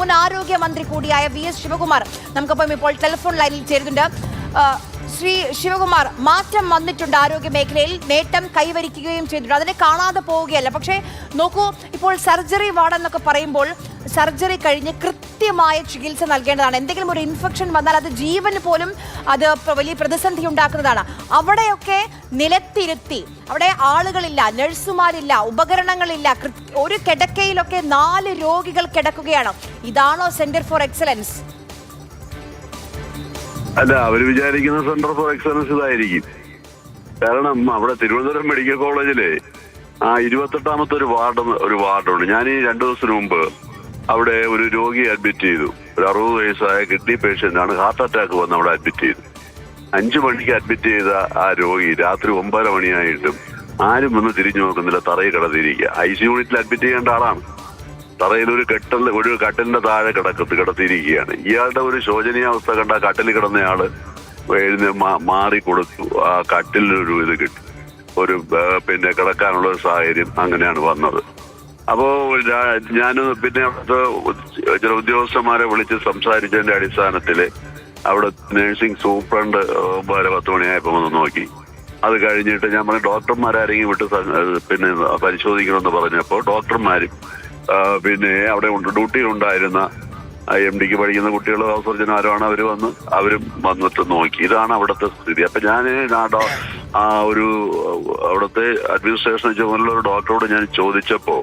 മുൻ ആരോഗ്യമന്ത്രി കൂടിയായ വി എസ് ശിവകുമാർ നമുക്കൊപ്പം ഇപ്പോൾ ടെലിഫോൺ ലൈനിൽ ചേരുന്നുണ്ട്. ശ്രീ ശിവകുമാർ മാറ്റം വന്നിട്ടുണ്ട് ആരോഗ്യ മേഖലയിൽ. നേട്ടം കൈവരിക്കുകയും ചെയ്തിട്ടുണ്ട്. അതിനെ കാണാതെ പോവുകയല്ല. പക്ഷേ നോക്കൂ ഇപ്പോൾ സർജറി വാർഡ് എന്നൊക്കെ പറയുമ്പോൾ സർജറി കഴിഞ്ഞ് കൃത്യമായ ചികിത്സ നൽകേണ്ടതാണ്. എന്തെങ്കിലും ഒരു ഇൻഫെക്ഷൻ വന്നാൽ അത് ജീവന് പോലും അത് വലിയ പ്രതിസന്ധി ഉണ്ടാക്കുന്നതാണ്. അവിടെയൊക്കെ നിലത്തിരുത്തി. അവിടെ ആളുകളില്ല നഴ്സുമാരില്ല ഉപകരണങ്ങളില്ല. ഒരു കിടക്കയിലൊക്കെ നാല് രോഗികൾ കിടക്കുകയാണ്. ഇതാണോ സെന്റർ ഫോർ എക്സലൻസ്? അല്ല അവർ വിചാരിക്കുന്ന സെന്റർ ഫോർ എക്സലൻസ് ഇതായിരിക്കും. കാരണം അവിടെ തിരുവനന്തപുരം മെഡിക്കൽ കോളേജിൽ ആ ഇരുപത്തെട്ടാമത്തെ ഒരു വാർഡ് ഒരു വാർഡുണ്ട്. ഞാൻ ഈ രണ്ടു ദിവസത്തിന് മുമ്പ് അവിടെ ഒരു രോഗിയെ അഡ്മിറ്റ് ചെയ്തു. ഒരു അറുപത് വയസ്സായ കിഡ്നി പേഷ്യന്റ് ആണ് ഹാർട്ട് അറ്റാക്ക് വന്ന് അവിടെ അഡ്മിറ്റ് ചെയ്തു. അഞ്ചു മണിക്ക് അഡ്മിറ്റ് ചെയ്ത ആ രോഗി രാത്രി ഒമ്പതര മണിയായിട്ടും ആരും ഒന്ന് തിരിഞ്ഞു നോക്കുന്നില്ല തറയിൽ കിടന്നിരിക്കുക. ഐ സി യൂണിറ്റിൽ അഡ്മിറ്റ് ചെയ്യേണ്ട ആളാണ്. തറയിൽ ഒരു കെട്ടൽ ഒരു കട്ടിലിന്റെ താഴെ കിടക്കത്ത് കിടത്തിയിരിക്കുകയാണ്. ഇയാളുടെ ഒരു ശോചനീയാവസ്ഥ കണ്ട ആ കട്ടിൽ കിടന്നയാൾ എഴുന്ന മാറി കൊടുത്തു. ആ കട്ടിലൊരു ഇത് കിട്ടി. ഒരു പിന്നെ കിടക്കാനുള്ള ഒരു സാഹചര്യം അങ്ങനെയാണ് വന്നത്. അപ്പോ ഞാൻ പിന്നെ അവിടുത്തെ ചില ഉദ്യോഗസ്ഥന്മാരെ വിളിച്ച് സംസാരിച്ചതിന്റെ അടിസ്ഥാനത്തിൽ അവിടെ നഴ്സിംഗ് സൂപ്രണ്ട് ഒമ്പതര പത്ത് മണിയായപ്പോ വന്ന് നോക്കി. അത് കഴിഞ്ഞിട്ട് ഞാൻ പറഞ്ഞു ഡോക്ടർമാരാരെങ്കിലും വിട്ട് പിന്നെ പരിശോധിക്കണമെന്ന് പറഞ്ഞപ്പോൾ ഡോക്ടർമാരും പിന്നെ അവിടെ ഉണ്ട് ഡ്യൂട്ടിയിലുണ്ടായിരുന്ന എം ഡിക്ക് പഠിക്കുന്ന കുട്ടികൾ ആരുമാണ് അവർ വന്ന് അവരും വന്നിട്ട് നോക്കി. ഇതാണ് അവിടുത്തെ സ്ഥിതി. അപ്പൊ ഞാൻ ആ ഒരു അവിടുത്തെ അഡ്മിനിസ്ട്രേഷൻ ഒരു ഡോക്ടറോട് ഞാൻ ചോദിച്ചപ്പോ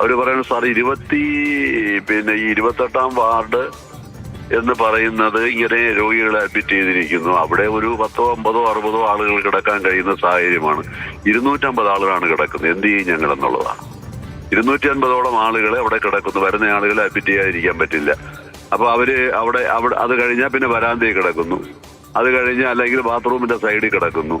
അവർ പറയുന്നത് സാർ ഇരുപത്തി പിന്നെ ഈ ഇരുപത്തെട്ടാം വാർഡ് എന്ന് പറയുന്നത് ഇങ്ങനെ രോഗികളെ അഡ്മിറ്റ് ചെയ്തിരിക്കുന്നു. അവിടെ ഒരു പത്തോ അമ്പതോ അറുപതോ ആളുകൾ കിടക്കാൻ കഴിയുന്ന സാഹചര്യമാണ്. ഇരുന്നൂറ്റമ്പത് ആളുകളാണ് കിടക്കുന്നത്. എന്ത് ചെയ്യും ഞങ്ങൾ എന്നുള്ളതാണ്. ഇരുന്നൂറ്റി അൻപതോളം ആളുകളെ അവിടെ കിടക്കുന്നു. വരുന്ന ആളുകളെ അഡ്മിറ്റ് ചെയ്യാതിരിക്കാൻ പറ്റില്ല. അപ്പൊ അവർ അവിടെ അവിടെ അത് കഴിഞ്ഞാൽ പിന്നെ വരാന്തയിൽ കിടക്കുന്നു. അത് കഴിഞ്ഞ് അല്ലെങ്കിൽ ബാത്റൂമിന്റെ സൈഡിൽ കിടക്കുന്നു.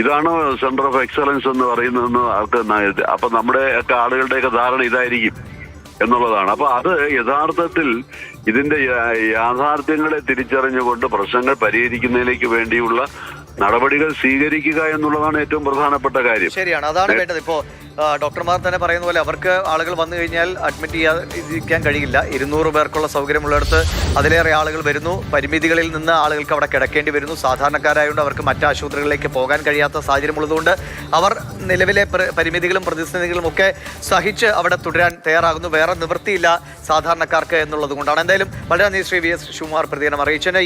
ഇതാണ് സെന്റർ ഓഫ് എക്സലൻസ് എന്ന് പറയുന്നതെന്ന് ആൾക്ക് അപ്പൊ നമ്മുടെ ഒക്കെ ആളുകളുടെയൊക്കെ ധാരണ ഇതായിരിക്കും എന്നുള്ളതാണ്. അപ്പൊ അത് യഥാർത്ഥത്തിൽ ഇതിന്റെ യാഥാർത്ഥ്യങ്ങളെ തിരിച്ചറിഞ്ഞുകൊണ്ട് പ്രശ്നങ്ങൾ പരിഹരിക്കുന്നതിലേക്ക് വേണ്ടിയുള്ള നടപടികൾ സ്വീകരിക്കുക എന്നുള്ളതാണ് ഏറ്റവും പ്രധാനപ്പെട്ട കാര്യം. ശരിയാണ്. അതാണ് വേണ്ടത്. ഇപ്പോ ഡോക്ടർമാർ തന്നെ പറയുന്ന പോലെ അവർക്ക് ആളുകൾ വന്നു കഴിഞ്ഞാൽ അഡ്മിറ്റ് ചെയ്യാതിരിക്കാൻ കഴിയില്ല. ഇരുന്നൂറ് പേർക്കുള്ള സൗകര്യമുള്ളിടത്ത് അതിലേറെ ആളുകൾ വരുന്നു. പരിമിതികളിൽ നിന്ന് ആളുകൾക്ക് അവിടെ കിടക്കേണ്ടി വരുന്നു. സാധാരണക്കാരായതുകൊണ്ട് അവർക്ക് മറ്റ് ആശുപത്രികളിലേക്ക് പോകാൻ കഴിയാത്ത സാഹചര്യമുള്ളതുകൊണ്ട് അവർ നിലവിലെ പരിമിതികളും പ്രതിസന്ധികളും ഒക്കെ സഹിച്ച് അവിടെ തുടരാൻ തയ്യാറാകുന്നു. വേറെ നിവൃത്തിയില്ല സാധാരണക്കാർക്ക് എന്നുള്ളത് കൊണ്ടാണ് എന്തായാലും വളരെ നന്ദി ശ്രീ വി എസ് ശിവകുമാർ പ്രതികരണം അറിയിച്ചതിന്.